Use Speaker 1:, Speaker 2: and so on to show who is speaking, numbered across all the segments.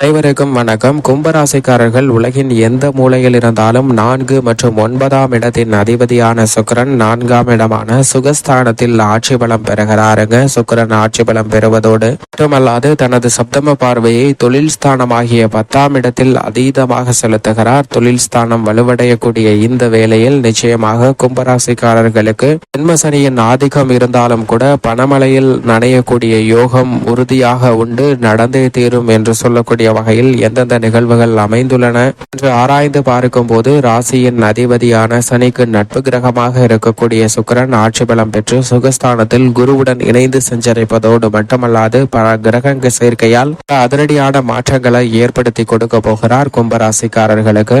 Speaker 1: அனைவருக்கும் வணக்கம். கும்பராசிக்காரர்கள் உலகின் எந்த மூலையில் இருந்தாலும் நான்கு மற்றும் ஒன்பதாம் இடத்தின் அதிபதியான சுக்கிரன் நான்காம் இடமான சுகஸ்தானத்தில் ஆட்சி பலம் பெறுகிறாருங்க. சுக்கிரன் ஆட்சி பலம் பெறுவதோடு மட்டுமல்லாது தனது சப்தம பார்வையை தொழில் ஸ்தானமாகிய பத்தாம் இடத்தில் அதீதமாக செலுத்துகிறார். தொழில் ஸ்தானம் வலுவடையக்கூடிய இந்த வேளையில் நிச்சயமாக கும்பராசிக்காரர்களுக்கு ஜென்மசனியின் ஆதிக்கம் இருந்தாலும் கூட பணமலையில் நனையக்கூடிய யோகம் உறுதியாக உண்டு. நடந்தே தீரும் என்று சொல்லக்கூடிய வகையில் எந்தெந்த நிகழ்வுகள் அமைந்துள்ளன என்று ஆராய்ந்து பார்க்கும் போது ராசியின் அதிபதியான சனிக்கு நட்பு கிரகமாக இருக்கக்கூடிய சுக்கிரன் ஆட்சி பலம் பெற்று சுகஸ்தானத்தில் குருவுடன் இணைந்து சஞ்சரிப்பதோடு மட்டுமல்லாது பல கிரகங்க சேர்க்கையால் அதிரடியான மாற்றங்களை ஏற்படுத்தி கொடுக்க போகிறார் கும்பராசிக்காரர்களுக்கு.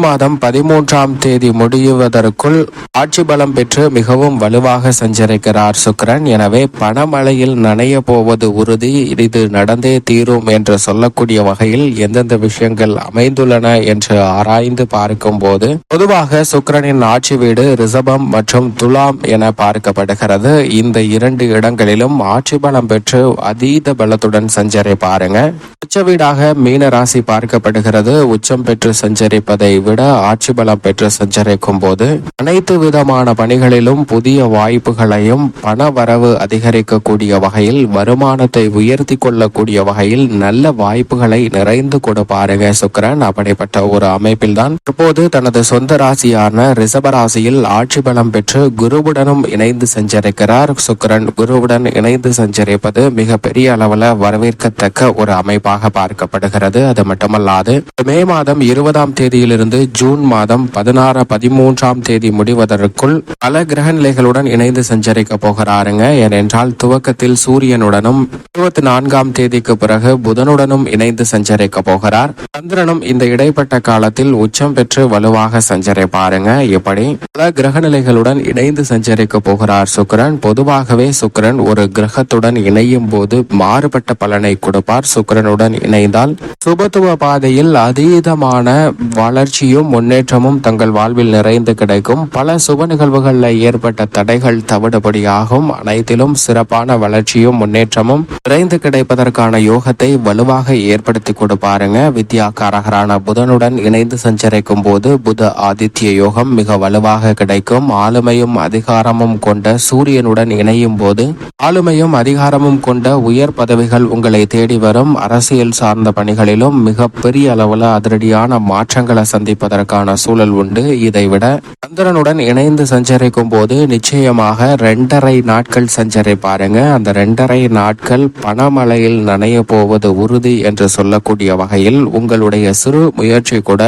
Speaker 1: மாதம் பதிமூன்றாம் தேதி முடிவதற்குள் ஆட்சி பலம் பெற்று மிகவும் வலுவாக சஞ்சரிக்கிறார் சுக்கிரன். எனவே பணமழையில் நனைய போவது உறுதி. இது நடந்தே தீரும் என்று சொல்லக்கூடிய வகையில் எந்தெந்த விஷயங்கள் அமைந்துள்ளன என்று ஆராய்ந்து பார்க்கும் போது பொதுவாக சுக்கிரனின் ஆட்சி வீடு ரிசபம் மற்றும் துலாம் என பார்க்கப்படுகிறது. இந்த இரண்டு இடங்களிலும் ஆட்சி பலம் பெற்று அதீத பலத்துடன் சஞ்சரிப்பாருங்க. உச்ச வீடாக மீன ராசி பார்க்கப்படுகிறது. உச்சம் பெற்று சஞ்சரிப்பதை விட ஆட்சி பலம் பெற்று சஞ்சரிக்கும் போது அனைத்து விதமான பணிகளிலும் புதிய வாய்ப்புகளையும் பண வரவு அதிகரிக்கக்கூடிய வகையில் வருமானத்தை உயர்த்தி கொள்ளக்கூடிய வகையில் நல்ல வாய்ப்புகளை நிறைந்து கொடுப்பாருங்க சுக்கிரன். அப்படிப்பட்ட ஒரு அமைப்பில் தான் தற்போது தனது சொந்த ராசியான ரிஷப ராசியில் ஆட்சி பலம் பெற்று குருவுடனும் இணைந்து சஞ்சரிக்கிறார். சுக்கிரன் குருவுடன் இணைந்து சஞ்சரிப்பது மிக பெரிய அளவில் வரவேற்கத்தக்க ஒரு அமைப்பாக பார்க்கப்படுகிறது. அது மட்டுமல்லாது மே மாதம் இருபதாம் தேதியிலிருந்து ஜூன் மாதம் பதினாறு பதிமூன்றாம் தேதி முடிவதற்குள் பல கிரக நிலைகளுடன் இணைந்து சஞ்சரிக்க போகிறாருங்க. ஏனென்றால் துவக்கத்தில் சூரியனுடனும் இருபத்தி நான்காம் தேதிக்கு பிறகு புதனுடனும் இணைந்து சஞ்சரிக்க போகிறார். சந்திரனும் இந்த இடைப்பட்ட காலத்தில் உச்சம் பெற்று வலுவாக சஞ்சரிப்பாருங்க. இப்படி பல கிரக நிலைகளுடன் இணைந்து சஞ்சரிக்க போகிறார் சுக்கிரன். பொதுவாகவே சுக்கிரன் ஒரு கிரகத்துடன் இணையும் போது மாறுபட்ட பலனை கொடுப்பார். சுக்கிரனுடன் இணைந்தால் சுபத்துவ பாதையில் அதீதமான வளர்ச்சி வளர்ச்சியும் முன்னேற்றமும் தங்கள் வாழ்வில் நிறைந்து கிடைக்கும். பல சுப நிகழ்வுகளில் ஏற்பட்ட தடைகள் தவிடுபடியாகும். அனைத்திலும் சிறப்பான வளர்ச்சியும் முன்னேற்றமும் நிறைந்து கிடைப்பதற்கான யோகத்தை வலுவாக ஏற்படுத்தி கொடுப்பாருங்க வித்யாகாரகரான புதனுடன் இணைந்து சஞ்சரிக்கும் போது புத ஆதித்ய யோகம் மிக வலுவாக கிடைக்கும். ஆளுமையும் அதிகாரமும் கொண்ட சூரியனுடன் இணையும் போது ஆளுமையும் அதிகாரமும் கொண்ட உயர் பதவிகள் உங்களை தேடி வரும். அரசியல் சார்ந்த பணிகளிலும் மிக பெரிய அளவில் அதிரடியான மாற்றங்களை சந்தி சந்திப்பதற்கான சூழல் உண்டு. இதைவிட சந்திரனுடன் இணைந்து சஞ்சரிக்கும் போது நிச்சயமாக ரெண்டரை நாட்கள் சஞ்சரிப்பாருங்க அந்த ரெண்டரை நாட்கள் பணமழையில் நனைய போவது உறுதி என்று சொல்லக்கூடிய வகையில் உங்களுடைய சிறு முயற்சி கூட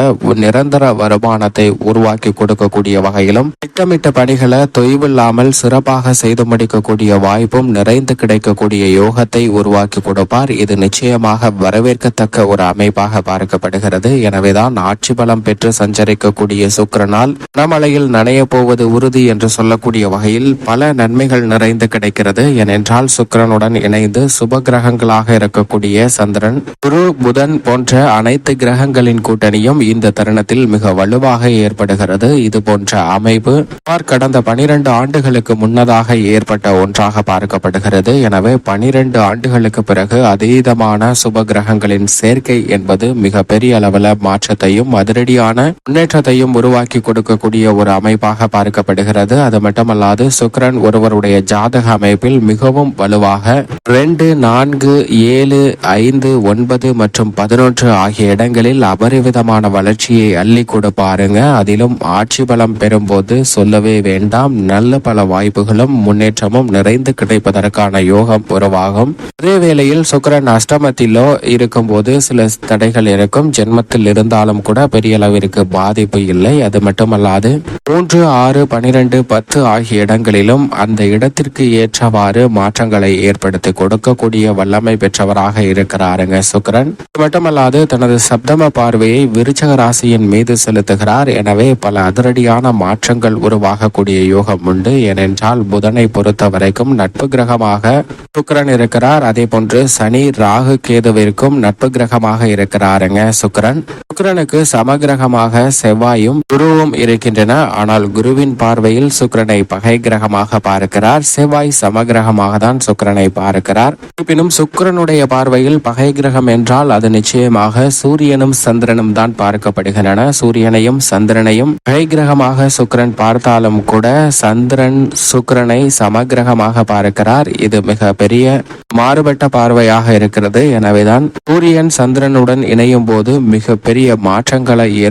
Speaker 1: நிரந்தர வருமானத்தை உருவாக்கி கொடுக்கக்கூடிய வகையிலும் திட்டமிட்ட பணிகளை தொய்வில்லாமல் சிறப்பாக செய்து முடிக்கக்கூடிய வாய்ப்பும் நிறைந்து கிடைக்கக்கூடிய யோகத்தை உருவாக்கி கொடுப்பார். இது நிச்சயமாக வரவேற்கத்தக்க ஒரு அமைப்பாக பார்க்கப்படுகிறது. எனவேதான் ஆட்சி பலம் பெற்று சஞ்சரிக்கக்கூடிய சுக்கிரனால் கனமழையில் நனைய போவது உறுதி என்று சொல்லக்கூடிய வகையில் பல நன்மைகள் நிறைந்து கிடைக்கிறது. ஏனென்றால் சுக்கரனுடன் இணைந்து சுப கிரகங்களாக இருக்கக்கூடிய சந்திரன் குரு புதன் போன்ற அனைத்து கிரகங்களின் கூட்டணியும் இந்த தருணத்தில் மிக வலுவாக ஏற்படுகிறது. இது போன்ற அமைப்பு கடந்த பனிரெண்டு ஆண்டுகளுக்கு முன்னதாக ஏற்பட்ட ஒன்றாக பார்க்கப்படுகிறது. எனவே பனிரெண்டு ஆண்டுகளுக்கு பிறகு அதீதமான சுப கிரகங்களின் சேர்க்கை என்பது மிக பெரிய அளவில் மாற்றத்தையும் அதிரடியான முன்னேற்றத்தையும் உருவாக்கி கொடுக்கக்கூடிய ஒரு அமைப்பாக பார்க்கப்படுகிறது. அது மட்டுமல்லாது சுக்ரன் ஒருவருடைய ஜாதக அமைப்பில் மிகவும் வலுவாக ரெண்டு நான்கு ஏழு ஐந்து ஒன்பது மற்றும் பதினொன்று ஆகிய இடங்களில் அபரிவிதமான வளர்ச்சியை அள்ளி கொடுப்பாருங்க அதிலும் ஆட்சி பலம் பெறும்போது சொல்லவே வேண்டாம். நல்ல பல வாய்ப்புகளும் முன்னேற்றமும் நிறைந்து கிடைப்பதற்கான யோகம் உருவாகும். அதே வேளையில் சுக்ரன் அஷ்டமத்திலோ இருக்கும்போது சில தடைகள் இருக்கும். ஜென்மத்தில் இருந்தாலும் கூட பெரிய அளவில் அளவிற்கு பாதிப்பு இல்லை. அது மட்டுமல்லாது மூன்று ஆறு பனிரெண்டு பத்து ஆகிய இடங்களிலும் அந்த இடத்திற்கு ஏற்றவாறு மாற்றங்களை ஏற்படுத்தி கொடுக்கக்கூடிய வல்லமை பெற்றவராக இருக்கிறாருங்க சுக்கிரன். அது மட்டுமல்லாது தனது சப்தம பார்வையை விருச்சக ராசியின் மீது செலுத்துகிறார். எனவே பல அதிரடியான மாற்றங்கள் உருவாகக்கூடிய யோகம் உண்டு. ஏனென்றால் புதனை பொறுத்த வரைக்கும் நட்பு கிரகமாக சுக்கிரன் இருக்கிறார். அதே போன்று சனி ராகு கேதுவிற்கும் நட்பு கிரகமாக இருக்கிறாருங்க சுக்கிரன். சமகிரக கிரகமாக செவ்வாயும் குருவும் இருக்கின்றன. ஆனால் குருவின் பார்வையில் சுக்கிரனை பகை கிரகமாக பார்க்கிறார். செவ்வாய் சமகிரகமாக தான் சுக்கிரனை பார்க்கிறார். இருப்பினும் சுக்கிரனுடைய பார்வையில் பகை கிரகம் என்றால் அது நிச்சயமாக சூரியனும் சந்திரனும் தான் பார்க்கப்படுகின்றன. சூரியனையும் சந்திரனையும் பகை கிரகமாக சுக்கிரன் பார்த்தாலும் கூட சந்திரன் சுக்கிரனை சமகிரகமாக பார்க்கிறார். இது மிக பெரிய மாறுபட்ட பார்வையாக இருக்கிறது. எனவேதான் சூரியன் சந்திரனுடன் இணையும் போது மிக பெரிய மாற்றங்களை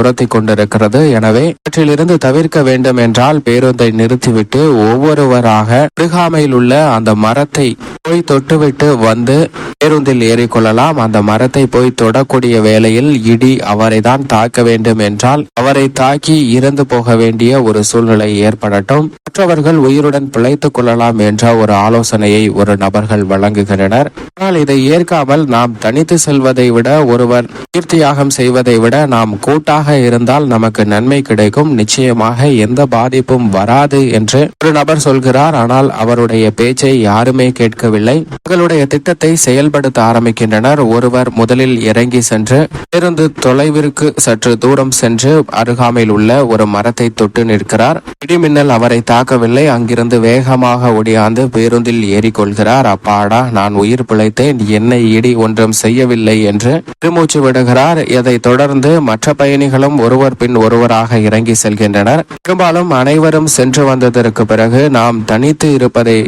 Speaker 1: துரத்தி கொண்டிருக்கிறது. எனவே இவற்றிலிருந்து தவிர்க்க வேண்டும் என்றால் பேருந்தை நிறுத்திவிட்டு ஒவ்வொருவராக அருகாமையில் உள்ள அந்த மரத்தை போய் தொட்டுவிட்டு வந்து பேருந்தில் ஏறிக்கொள்ளலாம். அந்த மரத்தை போய் தொடக்கூடிய வேளையில் இடி அவரை தான் தாக்க வேண்டும் என்றால் அவரை தாக்கி இறந்து போக வேண்டிய ஒரு சூழ்நிலை ஏற்படட்டும். மற்றவர்கள் உயிருடன் பிழைத்துக் கொள்ளலாம் என்ற ஒரு ஆலோசனையை ஒரு நபர்கள் வழங்குகின்றனர். ஆனால் இதை ஏற்காமல் நாம் தனித்து செல்வதை விட ஒருவர் கீர்த்தியாகம் செய்வதை விட நாம் கூட்டாக இருந்தால் நமக்கு நன்மை கிடைக்கும். நிச்சயமாக எந்த பாதிப்பும் வராது என்று ஒரு நபர் சொல்கிறார். ஆனால் அவருடைய பேச்சை யாருமே கேட்கவில்லை. தங்களுடைய திட்டத்தை செயல்படுத்த ஆரம்பிக்கின்றனர். ஒருவர் முதலில் இறங்கி சென்று பேருந்து தொலைவிற்கு சற்று தூரம் சென்று அருகாமையில் உள்ள ஒரு மரத்தை தொட்டு நிற்கிறார். இடிமின்னல் அவரை தாக்கவில்லை. அங்கிருந்து வேகமாக ஒடியாந்து பேருந்தில் ஏறிக்கொள்கிறார். அப்பாடா நான் உயிர் பிழைத்தேன். என்னை இடி ஒன்றும் செய்யவில்லை என்று பெருமூச்சு விடுகிறார். இதை தொடர்ந்து மற்ற பயணிகள் பயணிகளும் ஒருவர் பின் ஒருவராக இறங்கி செல்கின்றனர். பெரும்பாலும் அனைவரும் சென்று வந்ததற்கு பிறகு நாம் தனித்து இருப்பதை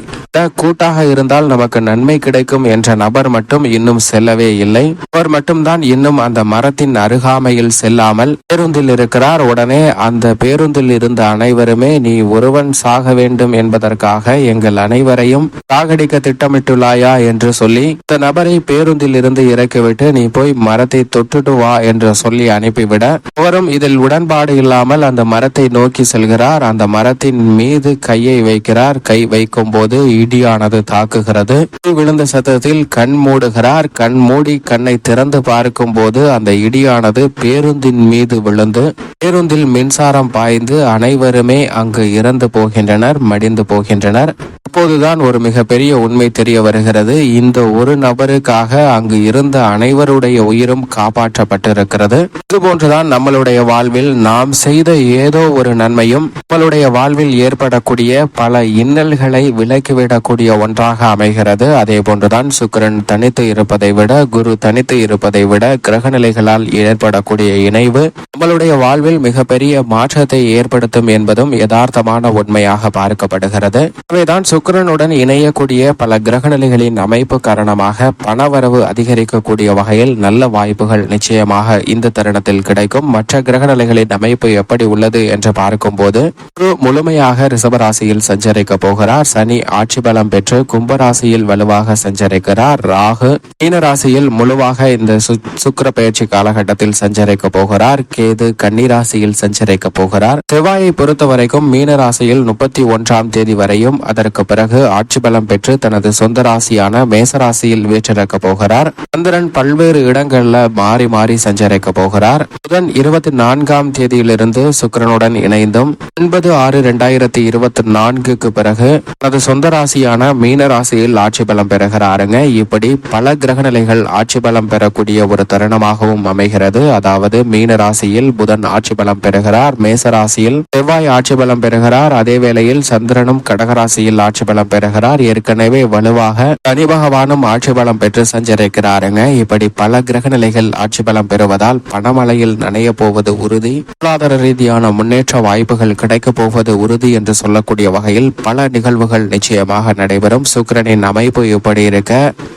Speaker 1: கூட்டாக இருந்தால் நமக்கு நன்மை கிடைக்கும் என்ற நபர் மட்டும் இன்னும் செல்லவே இல்லை. அவர் மட்டும்தான் இன்னும் அந்த மரத்தின் அருகாமையில் செல்லாமல் பேருந்தில் இருக்கிறார். உடனே அந்த பேருந்தில் இருந்த அனைவருமே நீ ஒருவன் சாக வேண்டும் என்பதற்காக எங்கள் அனைவரையும் சாகடிக்க திட்டமிட்டுள்ளாயா? என்று சொல்லி இந்த நபரை பேருந்தில் இருந்து இறக்கிவிட்டு நீ போய் மரத்தை தொட்டுட்டு வா என்று சொல்லி அனுப்பிவிட அவரும் இதில் உடன்பாடு இல்லாமல் அந்த மரத்தை நோக்கி செல்கிறார். அந்த மரத்தின் மீது கையை வைக்கிறார். கை வைக்கும் போது இடியானது தாக்குகிறது. விழுந்த சத்தத்தில் கண் மூடுகிறார். கண் மூடி கண்ணை திறந்து பார்க்கும் போது அந்த இடியானது பேருந்தின் மீது விழுந்து பேருந்தில் மின்சாரம் பாய்ந்து அனைவருமே அங்கு இறந்து போகின்றனர் மடிந்து போகின்றனர். அப்போதுதான் ஒரு மிகப்பெரிய உண்மை தெரிய வருகிறது. இந்த ஒரு நபருக்காக அங்கு இருந்த அனைவருடைய உயிரும் காப்பாற்றப்பட்டிருக்கிறது. இதுபோன்றுதான் நம்மளுடைய வாழ்வில் நாம் செய்த ஏதோ ஒரு நன்மையும் நம்மளுடைய வாழ்வில் ஏற்படக்கூடிய பல இன்னல்களை விலக்கிவிடக்கூடிய ஒன்றாக அமைகிறது. அதே போன்றுதான் சுக்கிரன் தனித்து இருப்பதை விட குரு தனித்து இருப்பதை விட கிரக நிலைகளால் ஏற்படக்கூடிய இணைவு நம்மளுடைய வாழ்வில் மிகப்பெரிய மாற்றத்தை ஏற்படுத்தும் என்பதும் யதார்த்தமான உண்மையாக பார்க்கப்படுகிறது. எனவேதான் சுக்கரனுடன் இணையக்கூடிய பல கிரகநிலைகளின் அமைப்பு காரணமாக பணவரவு அதிகரிக்கக்கூடிய வகையில் நல்ல வாய்ப்புகள் நிச்சயமாக இந்த தருணத்தில் கிடைக்கும். மற்ற கிரகநிலைகளின் அமைப்பு எப்படி உள்ளது என்று பார்க்கும்போது குரு முழுமையாக ரிசபராசியில் சஞ்சரிக்க போகிறார். சனி ஆட்சி பலம் பெற்று கும்பராசியில் வலுவாக சஞ்சரிக்கிறார். ராகு மீன ராசியில் முழுவாக இந்த சு- சுக்கிர பயிற்சி காலகட்டத்தில் சஞ்சரிக்க போகிறார். கேது கன்னிராசியில் சஞ்சரிக்க போகிறார். செவ்வாயை பொறுத்த வரைக்கும் மீன ராசியில் முப்பத்தி ஒன்றாம் தேதி வரையும் அதற்கு நாட்களுக்கு பிறகு ஆட்சி பலம் பெற்று தனது சொந்த ராசியான மேசராசியில் வீற்றிருக்க போகிறார். சந்திரன் பல்வேறு இடங்கள்ல மாறி மாறி சஞ்சரிக்க போகிறார். புதன் இருபத்தி நான்காம் தேதியிலிருந்து சுக்கரனுடன் இணைந்தும் ஒன்பது ஆறு இரண்டாயிரத்தி இருபத்தி நான்குக்கு பிறகு தனது சொந்த ராசியான மீன ராசியில் ஆட்சி பலம் பெறுகிறாருங்க. இப்படி பல கிரகநிலைகள் ஆட்சி பலம் பெறக்கூடிய ஒரு தருணமாகவும் அமைகிறது. அதாவது மீன ராசியில் புதன் ஆட்சி பலம் பெறுகிறார். மேச ராசியில் செவ்வாய் ஆட்சி பலம் பெறுகிறார். அதே வேளையில் சந்திரனும் கடகராசியில் ஆட்சி பலம் பெறுகிறார். ஏற்கனவே வலுவாக சனி பகவானும் ஆட்சி பலம் பெற்று சஞ்சரிக்கிறாருங்க. இப்படி பல கிரக நிலைகள் ஆட்சி பலம் பெறுவதால் பணமலையில் நனைய போவது உறுதி. பொருளாதார ரீதியான முன்னேற்ற வாய்ப்புகள் கிடைக்க போவது உறுதி என்று சொல்லக்கூடிய வகையில் பல நிகழ்வுகள் நிச்சயமாக நடைபெறும். சுக்கிரனின் அமைப்பு இப்படி இருக்க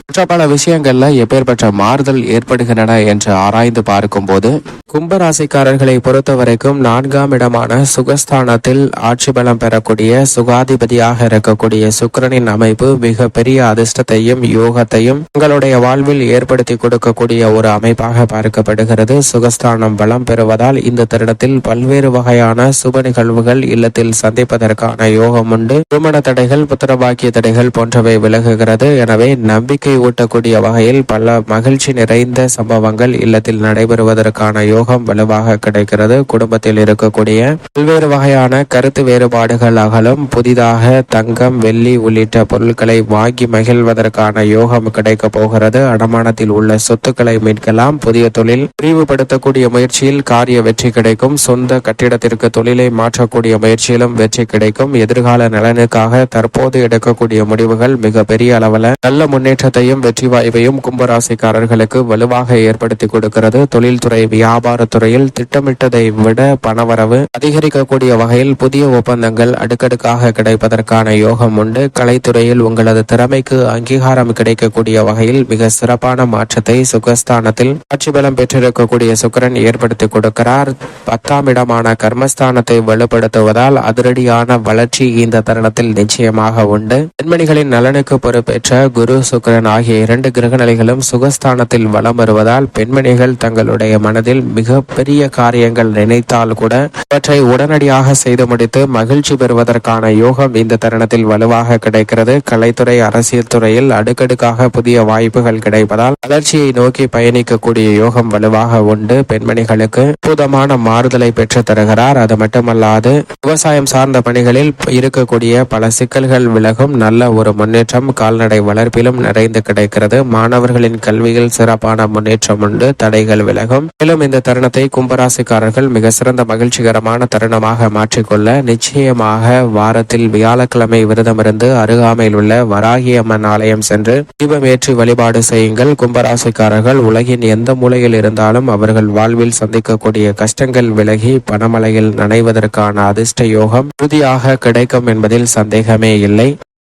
Speaker 1: மற்ற பல விஷயங்கள்ல எப்பேற்பட்ட மாறுதல் ஏற்படுகின்றன என்று ஆராய்ந்து பார்க்கும்போது கும்பராசிக்காரர்களை பொறுத்த வரைக்கும் நான்காம் இடமான சுகஸ்தானத்தில் ஆட்சி பலம் பெறக்கூடிய சுகாதிபதியாக இருக்கக்கூடிய சுக்கரனின் அமைப்பு மிக பெரிய அதிர்ஷ்டத்தையும் யோகத்தையும் உங்களுடைய வாழ்வில் ஏற்படுத்தி கொடுக்கக்கூடிய ஒரு அமைப்பாக பார்க்கப்படுகிறது. சுகஸ்தானம் பலம் பெறுவதால் இந்த தருணத்தில் பல்வேறு வகையான சுப நிகழ்வுகள் இல்லத்தில் சந்திப்பதற்கான யோகம் உண்டு. திருமண தடைகள் புத்திரபாக்கிய தடைகள் போன்றவை விலகுகிறது. எனவே நம்பிக்கை ஊட்டக்கூடிய வகையில் பல மகிழ்ச்சி நிறைந்த சம்பவங்கள் இல்லத்தில் நடைபெறுவதற்கான யோகம் வலுவாக கிடைக்கிறது. குடும்பத்தில் இருக்கக்கூடிய பல்வேறு வகையான கருத்து வேறுபாடுகள் அகலும் புதிதாக தங்கம் வெள்ளி உள்ளிட்ட பொருட்களை வாங்கி மகிழ்வதற்கான யோகம் கிடைக்க போகிறது. அடமானத்தில் உள்ள சொத்துக்களை மீட்கலாம். புதிய தொழில் விரிவுபடுத்தக்கூடிய முயற்சியில் காரிய வெற்றி கிடைக்கும். சொந்த கட்டிடத்திற்கு தொழிலை மாற்றக்கூடிய முயற்சியிலும் வெற்றி கிடைக்கும். எதிர்கால நலனுக்காக தற்போது எடுக்கக்கூடிய முடிவுகள் மிக பெரிய அளவில் நல்ல முன்னேற்றத்தையும் வெற்றி வாய்ப்பையும் கும்பராசிக்காரர்களுக்கு வலுவாக ஏற்படுத்தி கொடுக்கிறது. தொழில்துறை வியாபாரம் வியாபாரத்துறையில் திட்டமிட்டதை விட பணவரவு அதிகரிக்கக்கூடிய வகையில் புதிய ஒப்பந்தங்கள் அடுக்கடுக்காக கிடைப்பதற்கான யோகம் உண்டு. கலைத்துறையில் உங்களது திறமைக்கு அங்கீகாரம் கிடைக்கக்கூடிய வகையில் மிக சிறப்பான மாற்றத்தை சுகஸ்தானத்தில் ஆட்சி பலம் பெற்றிருக்கக்கூடிய சுக்கரன் ஏற்படுத்தி கொடுக்கிறார். பத்தாம் இடமான கர்மஸ்தானத்தை வலுப்படுத்துவதால் அதிரடியான வளர்ச்சி இந்த தருணத்தில் நிச்சயமாக உண்டு. பெண்மணிகளின் நலனுக்கு பொறுப்பேற்ற குரு சுக்கிரன் ஆகிய இரண்டு கிரகநிலைகளும் சுகஸ்தானத்தில் வலம் வருவதால் பெண்மணிகள் தங்களுடைய மனதில் மிக பெரிய காரியங்கள் நினைத்தால் கூட அவற்றை உடனடியாக செய்து முடித்து மகிழ்ச்சி பெறுவதற்கான யோகம் இந்த தருணத்தில் வலுவாக கிடைக்கிறது. கலைத்துறை அரசியல் துறையில் அடுக்கடுக்காக புதிய வாய்ப்புகள் கிடைப்பதால் வளர்ச்சியை நோக்கி பயணிக்கக்கூடிய யோகம் வலுவாக உண்டு. பெண்மணிகளுக்கு அற்புதமான மாறுதலை பெற்று தருகிறார் அது மட்டுமல்லாது விவசாயம் சார்ந்த பணிகளில் இருக்கக்கூடிய பல சிக்கல்கள் விலகும். நல்ல ஒரு முன்னேற்றம் கால்நடை வளர்ப்பிலும் நிறைந்து கிடைக்கிறது. மாணவர்களின் கல்வியில் சிறப்பான முன்னேற்றம் உண்டு. தடைகள் விலகும். மேலும் இந்த தருணத்தை கும்பராசிக்காரர்கள் மிக சிறந்த மகிழ்ச்சிகரமான தருணமாக மாற்றிக்கொள்ள நிச்சயமாக வாரத்தில் வியாழக்கிழமை விரதமிருந்து அருகாமையில் உள்ள வராகி அம்மன் ஆலயம் சென்று தீபம் ஏற்றி வழிபாடு செய்யுங்கள். கும்பராசிக்காரர்கள் உலகின் எந்த மூலையில் இருந்தாலும் அவர்கள் வாழ்வில் சந்திக்கக்கூடிய கஷ்டங்கள் விலகி பணமலையில் நனைவதற்கான அதிர்ஷ்ட யோகம் உறுதியாக கிடைக்கும் என்பதில் சந்தேகமே இல்லை.